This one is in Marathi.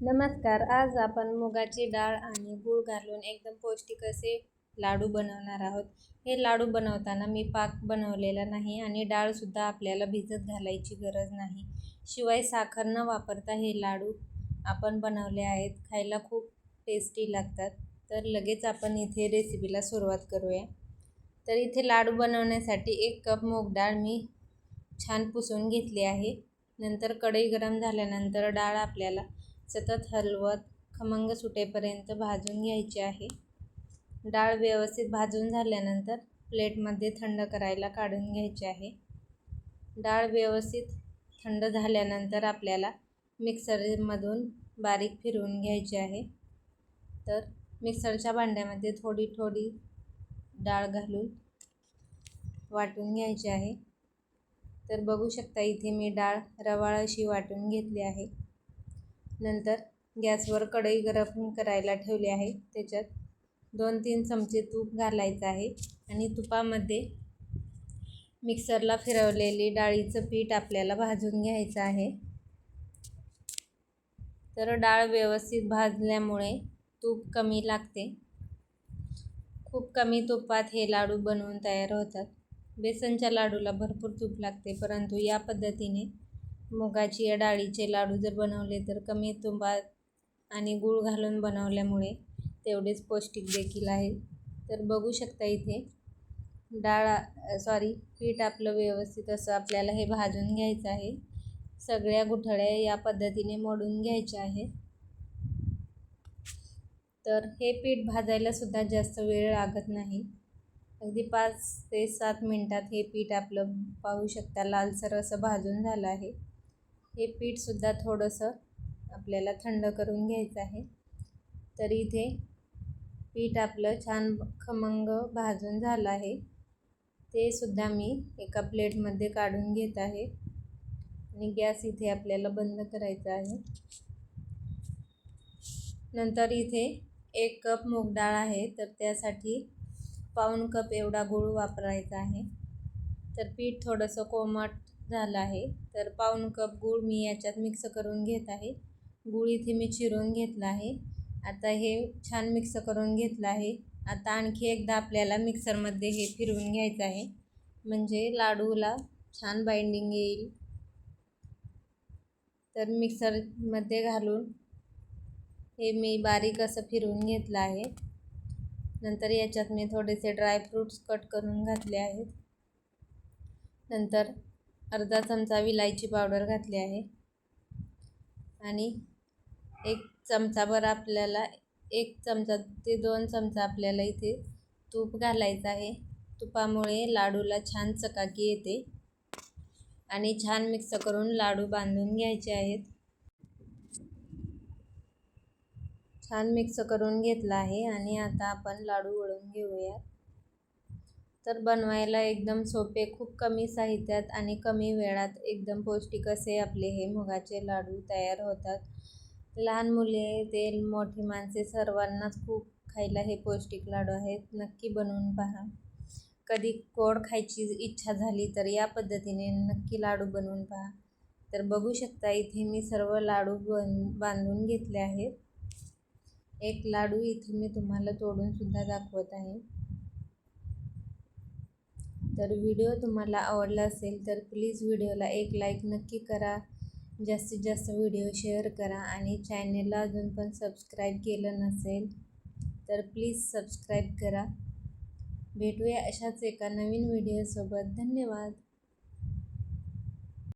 नमस्कार आज आपण मुगाची डाळ आणि गूळ घालून एकदम पौष्टिक असे लाडू बनवणार आहोत. हे लाडू बनवताना मी पाक बनवलेला नाही आणि डाळसुद्धा आपल्याला भिजत घालायची गरज नाही. शिवाय साखर न वापरता हे लाडू आपण बनवले आहेत खायला खूप टेस्टी लागतात. तर लगेच आपण इथे रेसिपीला सुरुवात करूया. तर इथे लाडू बनवण्यासाठी एक कप मूग डाळ मी छान पुसून घेतली आहे. नंतर कढई गरम झाल्यानंतर डाळ आपल्याला सतत हलवत खमंग सुटेपर्यंत भाजून घ्यायची आहे. डाळ व्यवस्थित भाजून झाल्यानंतर प्लेटमध्ये थंड करायला काढून घ्यायची आहे. डाळ व्यवस्थित थंड झाल्यानंतर आपल्याला मिक्सरमधून बारीक फिरवून घ्यायची आहे. तर मिक्सरच्या भांड्यामध्ये थोडी थोडी डाळ घालून वाटून घ्यायची आहे. तर बघू शकता इथे मी डाळ रवाळ अशी वाटून घेतली आहे. नंतर गॅसवर कढई गरम करायला ठेवली आहे. त्याच्यात दोन तीन चमचे तूप घालायचं आहे आणि तुपामध्ये मिक्सरला फिरवलेली डाळीचं पीठ आपल्याला भाजून घ्यायचं आहे. तर डाळ व्यवस्थित भाजल्यामुळे तूप कमी लागते. खूप कमी तुपात हे लाडू बनवून तयार होतात. बेसनच्या लाडूला भरपूर तूप लागते परंतु या पद्धतीने मुगाची या डाळीचे लाडू जर बनवले तर कमी तुंबात आणि गूळ घालून बनवल्यामुळे तेवढेच पौष्टिक देखील आहे. तर बघू शकता इथे डाळ सॉरी पीठ आपलं व्यवस्थित असं आपल्याला हे भाजून घ्यायचं आहे. सगळ्या गुठळ्या या पद्धतीने मोडून घ्यायच्या आहेत. तर हे पीठ भाजायला सुद्धा जास्त वेळ लागत नाही. अगदी पाच ते सात मिनटात हे पीठ आपलं पाहू शकता लालसर असं भाजून झालं आहे. हे पीठसुद्धा थोडंसं आपल्याला थंड करून घ्यायचं आहे. तर इथे पीठ आपलं छान खमंग भाजून झालं आहे. ते सुद्धा मी एका प्लेटमध्ये काढून घेत आहे. आणि गॅस इथे आपल्याला बंद करायचा आहे. नंतर इथे एक कप मूग डाळ आहे तर त्यासाठी पाऊण कप एवढा गूळ वापरायचा आहे. तर पीठ थोडंसं कोमट झालं आहे. तर पाऊण कप गूळ मी याच्यात मिक्स करून घेत आहे. गूळ इथे मी चिरून घेतला आहे. आता हे छान मिक्स करून घेतलं आहे. आता आणखी एकदा आपल्याला मिक्सरमध्ये हे फिरवून घ्यायचं आहे. म्हणजे लाडूला छान बाइंडिंग येईल. तर मिक्सरमध्ये घालून हे मी बारीक असं फिरवून घेतलं आहे. नंतर याच्यात मी थोडेसे ड्रायफ्रूट्स कट करून घातले आहेत. नंतर अर्धा चमचा विलायची पावडर घातली आहे. आणि एक चमचाभर आपल्याला एक चमचा ते दोन चमचा आपल्याला इथे तूप घालायचं आहे. तुपामुळे लाडूला छान चकाकी येते. आणि छान मिक्स करून लाडू बांधून घ्यायचे आहेत. छान मिक्स करून घेतला आहे. आणि आता आपण लाडू वळून घेऊयात. तर बनवायला एकदम सोपे खूप कमी साहित्यात आणि कमी वेळात एकदम पौष्टिक असे आपले हे मुगाचे लाडू तयार होतात. लहान मुले ते मोठी माणसे सर्वांनाच खूप खायला हे पौष्टिक लाडू आहेत. नक्की बनवून पहा. कधी गोड खायची इच्छा झाली तर या पद्धतीने नक्की लाडू बनवून पहा. तर बघू शकता इथे मी सर्व लाडू बन बांधून घेतले आहेत. एक लाडू इथे मी तुम्हाला तोडूनसुद्धा दाखवत आहे. तर व्हिडिओ तुम्हाला आवडला असेल तर प्लीज व्हिडिओला एक लाईक नक्की करा. जास्तीत जास्त व्हिडिओ शेअर करा आणि चॅनेलला अजून पण सबस्क्राईब केलं नसेल तर प्लीज सबस्क्राईब करा. भेटूया अशाच एका नवीन व्हिडिओसोबत धन्यवाद.